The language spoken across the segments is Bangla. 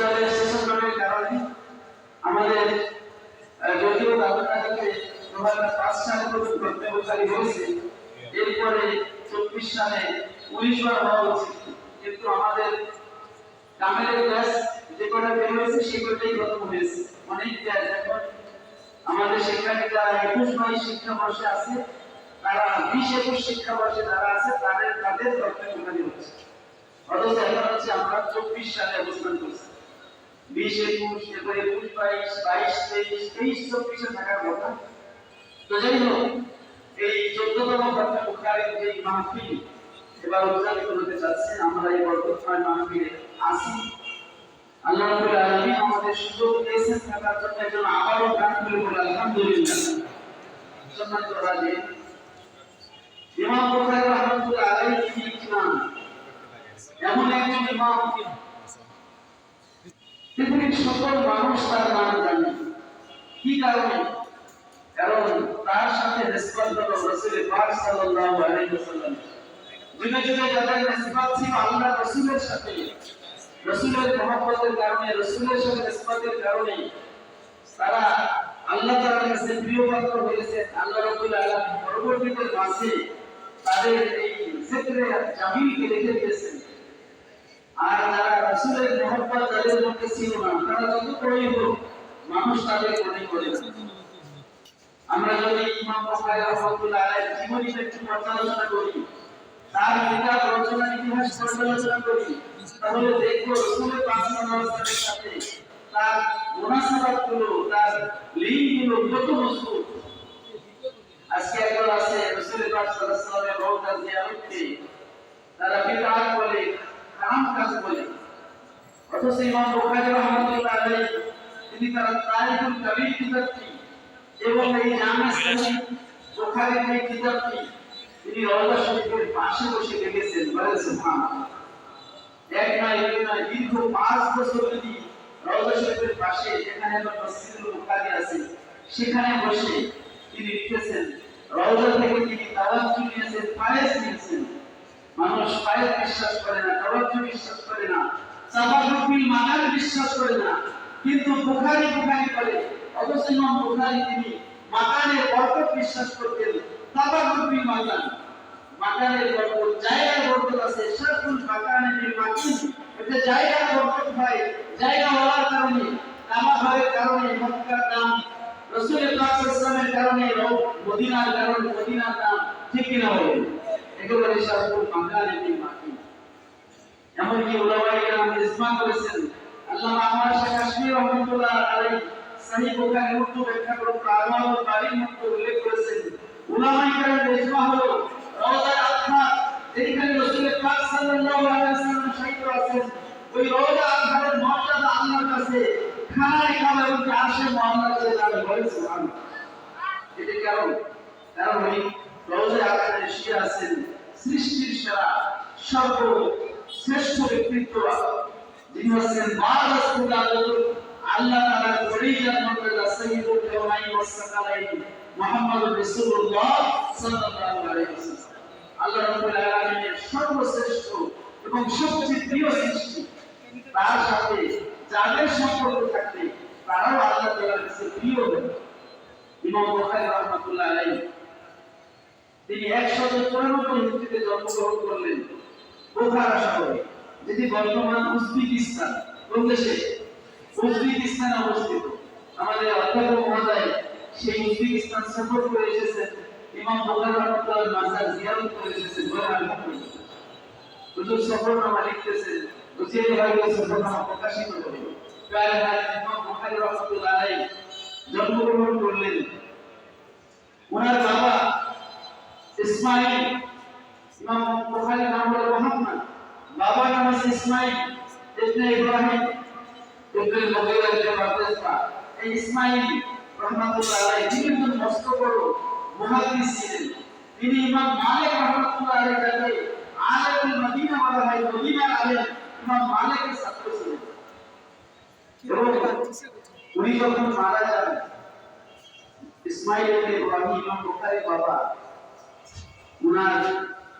সালের সেশনের কারণে আমাদের যদিও দাদুটা থেকে দু পাঁচ সালে পর্যন্ত প্রত্যাবর্তী হয়েছে, এরপরে চব্বিশ সালে উনিশ বার হওয়া উচিত। কিন্তু আমাদের কামেলের ব্যাস যে কটা বের হয়েছে, সেই কটাই প্রথম হয়েছে। অনেক ব্যাস এখন আমাদের সেখানে যারা একুশ বাইশ শিক্ষাবর্ষে আছে, তারা বিশ একুশ শিক্ষাবর্ষে যারা আছে, তাদের তাদের প্রত্যাবর্তী হচ্ছে। অথচ এখন হচ্ছে আমরা চব্বিশ সালে অবস্থান করছি। বিশ, একুশ এরপর একুশ বাইশ বাইশ, তেইশ তেইশ, চব্বিশে থাকার কথা। তো যাই হোক, এই চোদ্দতম ঘটনা বুখারের যে মাহফিল, এবার উদযাপিত হতে যাচ্ছে, আমরা এই বর্তমান মাহফিলে আসি আল্লাহ রাব্বুল আলামিন আমাদের সুযোগ দিয়েছেন, থাকার জন্য একজন আবারও গান করে বলে আলহামদুলিল্লাহ। সম্মানিত রাজে ইমাম বুখারী রাহমাতুল্লাহ আলাইহি তিনি ইমাম এমন একজন ইমাম পৃথিবীর সকল মানুষ তার নাম জানে। কি কারণে? কারণ তার সাথে নিসবত হলো রাসূল পাক সাল্লাল্লাহু আলাইহি ওয়াসাল্লাম। যুগে যুগে যাদের নিসবত ছিল আল্লাহ রাসূলের সাথে, রাসূলের মহব্বতের কারণে, রাসূলের সাথে নিসবতের কারণে তারা আল্লাহ তাআলার কাছে প্রিয় পাত্র হয়েছে আল্লাহ রাব্বুল আলামিন পরবর্তীতে মাসে তাদের এই ক্ষেত্রে জামিলকে রেখে দিয়েছেন। আর যারা রাসূলের মহব্বত তাদের মধ্যে ছিল না, তারা যত হোক মানুষ তাদের মনে করে আমরা যদি ইমাম বুখারী রাহমাতুল্লাহ আলাইহির জীবনীটা একটু পর্যালোচনা করি, তার কিতাব রচনার ইতিহাস পর্যালোচনা করি, তাহলে দেখব রাসূলের সাল্লাল্লাহু আলাইহি সাথে তার মুনাসাবাতগুলো, তার লিঙ্কগুলো কত মজবুত। আজকে একবার আছে রাসূলের পাক সাল্লাল্লাহু আলাইহি রওজা জিয়ারতকে, তারা বিদআত বলে হারাম কাজ বলে। অথচ ইমাম বুখারী রাহমাতুল্লাহ আলাইহি তিনি তার তারিখুল কবির কিতাবটি এবং এই জামে সহিহ বুখারীর এই কিতাবটি, তিনি রওজা শরীফের পাশে বসে লিখেছেন বলেন সুবহানাল্লাহ। এক নয় দুই নয় দীর্ঘ পাঁচ বছর তিনি রওজা শরীফের পাশে যেখানে মসজিদুল বুখারী আছে, সেখানে বসে তিনি লিখেছেন, রওজা থেকে তিনি তাওয়াজ্জু নিয়েছেন, ফায়েজ নিয়েছেন। মানুষ ফায়েজ বিশ্বাস করে না তাওয়াজ্জু বিশ্বাস করে না সাবাবুল মাকাল বিশ্বাস করে না, কিন্তু বুখারী বুখারী করে অথচ ইমাম বুখারী তিনি মাকানের বরকত বিশ্বাস করতেন তাবাবুল মাকান মাকানের বরকত, জায়গার বরকত আছে, শারফুল মাকানের বিল মাকিন এটা জায়গার বরকত হয়, জায়গা হওয়ার কারণে নামা হওয়ার কারণে, মক্কার নাম রাসূল পাক সাল্লাল্লাহু কারণে, মদিনার কারণে, মদিনার নাম ঠিক কিনা হবে একেবারে মাকানের বিল মাকিন এমনকি উলামায়ে কেরাম ইজমা করেছেন আল্লামা আহমদ শাহ কাশ্মীর রহমাতুল্লাহ আলাইহি সহিহ বুখারী উর্দু ব্যাখ্যা করে প্রামাণ বাড়ির মধ্যে উল্লেখ করেছেন উলামায়ে কেরাম ইজমা হলো রওজা আতহা যেখানে রাসূল পাক সাল্লাল্লাহু আলাইহি ওয়াসাল্লাম শহীদ আছেন ওই রওজা আতহার মর্যাদা আল্লাহর কাছে খানায় খাবার উঠে আসে মুহাম্মদ সাল্লাল্লাহু আলাইহি ওয়াসাল্লাম এটা কারণ কারণ ওই রওজা আতহারে শুয়ে আছেন। সৃষ্টির সেরা সর্ব শ্রেষ্ঠ ব্যক্তিত্ব যিনি হচ্ছেন বারাসুল আল্লাহ তাআলার পরিজাত মর্যাদা সাইয়্যিদুল কাওনাইন ওয়াস সাকালাইন মুহাম্মদ রাসূলুল্লাহ সাল্লাল্লাহু আল্লাহ রাব্বুল আলামিনের সর্বশ্রেষ্ঠ এবং সবচেয়ে প্রিয় সৃষ্টি। তার সাথে যাদের সম্পর্ক থাকবে, তারাও আল্লাহ তাআলার কাছে প্রিয় হবে ইমাম বুখারী রাহমাতুল্লাহ আলাইহি তিনি একশত চুরানব্বই হিজরিতে জন্মগ্রহণ করলেন। বোখারা শহরে যেটি বর্তমান উজবেকিস্তান, কোন দেশে? উজবেকিস্তানে অবস্থিত। আমাদের অধ্যাপক মহোদয় সেই উজবেকিস্তান সফর করে এসেছেন। ইমাম বোখারি রহমতুল্লাহ মাজার জিয়ারত করে এসেছেন হুজুর সফরনামা লিখতেছেন সফরনামা প্রকাশিত প্রায় ইমাম রহমতুল্লাহ জন্মগ্রহণ করলেন। ওনার বাবা ইসমাইল ইমাম বুখারীর নাম হলো মুহাম্মদ বাবার নাম হচ্ছে ইসমাইল ইবনে ইব্রাহিম ইবনে মুগীরা ইবনে মারদাসা এই ইসমাইল রহমাতুল্লাহ আলাইহি তিনি একজন মস্ত বড় মুহাদ্দিস ছিলেন তিনি ইমাম মালিক রহমাতুল্লাহ আলাইহি যাকে আলেমুল মদিনা বলা হয় মদিনার আলেম ইমাম মালিকের ছাত্র ছিলেন এবং উনি যখন মারা যান ইসমাইল ইবনে ইব্রাহিম ইমাম বুখারীর বাবা উনার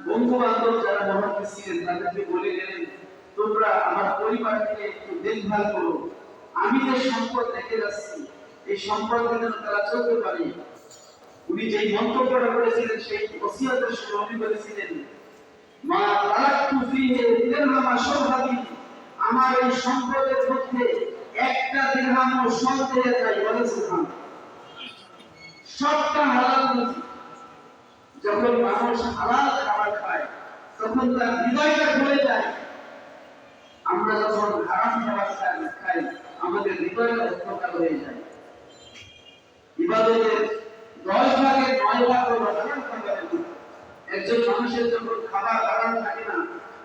বন্ধু বান্ধব যারা মহাদ্দিস ছিলেন তাদেরকে বলে গেলেন তোমরা আমার পরিবারকে একটু দেখভাল করো। আমি যে সম্পদ রেখে যাচ্ছি, এই সম্পদ যেন তারা চলতে পারে। উনি যেই মন্তব্যটা করেছিলেন, সেই ওসিয়তের উনি বলেছিলেন, মা তারাক্তু ফিহে দিরহামা শরহাদি আমার এই সম্পদের মধ্যে একটা দিরহামও সন্দেহ যায় বলে সুবহান সবটা হালাল যখন মানুষ হালাল খাবার খায়, তখন তার হৃদয়টা ভরে যায়। আমরা যখন হারাম খাবার খাই আমাদের হৃদয়টা অন্ধকার হয়ে যায়। ইবাদতের দশ ভাগের নয় ভাগ হলো হারাম খাবারের একজন মানুষের যখন খাবার হারাম থাকে না,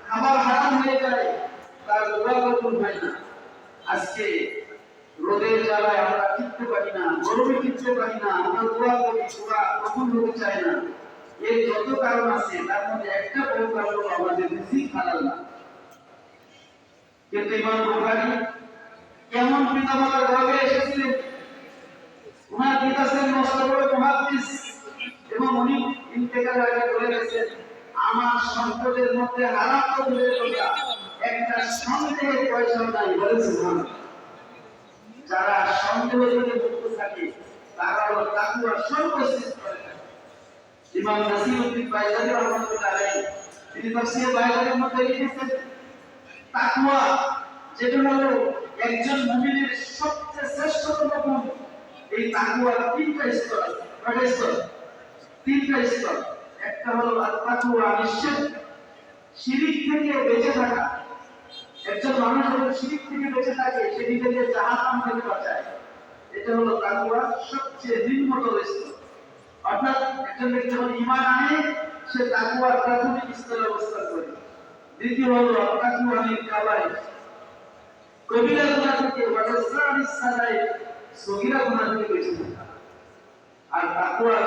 খাবার হারাম হয়ে যায়, তার দোয়া কবুল হয় না। আজকে রোদের জ্বালায় আমরা টিকতে পারি না, গরমে টিকতে পারি না, আমরা দোয়া করি, দোয়া কখন হতে চায় না। এর যত কারণ আছে, তার মধ্যে একটা বড় কারণ আমাদের রিজিক হালাল না কিন্তু ইমাম বুখারী কেমন পিতামাতার গর্ভে এসেছিলেন? ওনার পিতা ছিলেন মস্ত বড় মুহাদ্দিস এবং উনি ইন্তেকাল আগে বলে গেছেন, আমার সম্পদের মধ্যে হারাম তো একটা সন্দেহের পয়সা নাই বলে যারা সন্দেহ থেকে মুক্ত থাকে, তারা তাকুয়া সর্বশ্রেষ্ঠ। ইমাম নাসিরউদ্দিন বাইজালি রহমাতুল্লাহ আলাইহি তিনি তাফসীর বাইজালির মধ্যে লিখেছেন, তাকওয়া, যেটা হলো একজন মুমিনের সবচেয়ে শ্রেষ্ঠতম গুণ, এই তাকওয়ার তিনটা স্তর আছে কয়টা স্তর? তিনটা স্তর। একটা হলো আত্মাকুয়া নিশ্চিত শিরিক থেকে বেঁচে থাকা। একজন মানুষ যখন শিরিক থেকে বেঁচে থাকে, সে নিজেকে জাহান্নাম থেকে বাঁচায়। এটা হলো তাকওয়া সবচেয়ে নিম্নতর স্তর। অর্থাৎ একজন ব্যক্তি যখন ইমান আনে, সে তাকুয়ার প্রাথমিক স্তরে অবস্থান করে। দ্বিতীয় হল তাকুয়ানির কালাই কবিরা গুণা থেকে সাদাই সগিরা গুণা থেকে বেঁচে থাকা। আর তাকওয়ার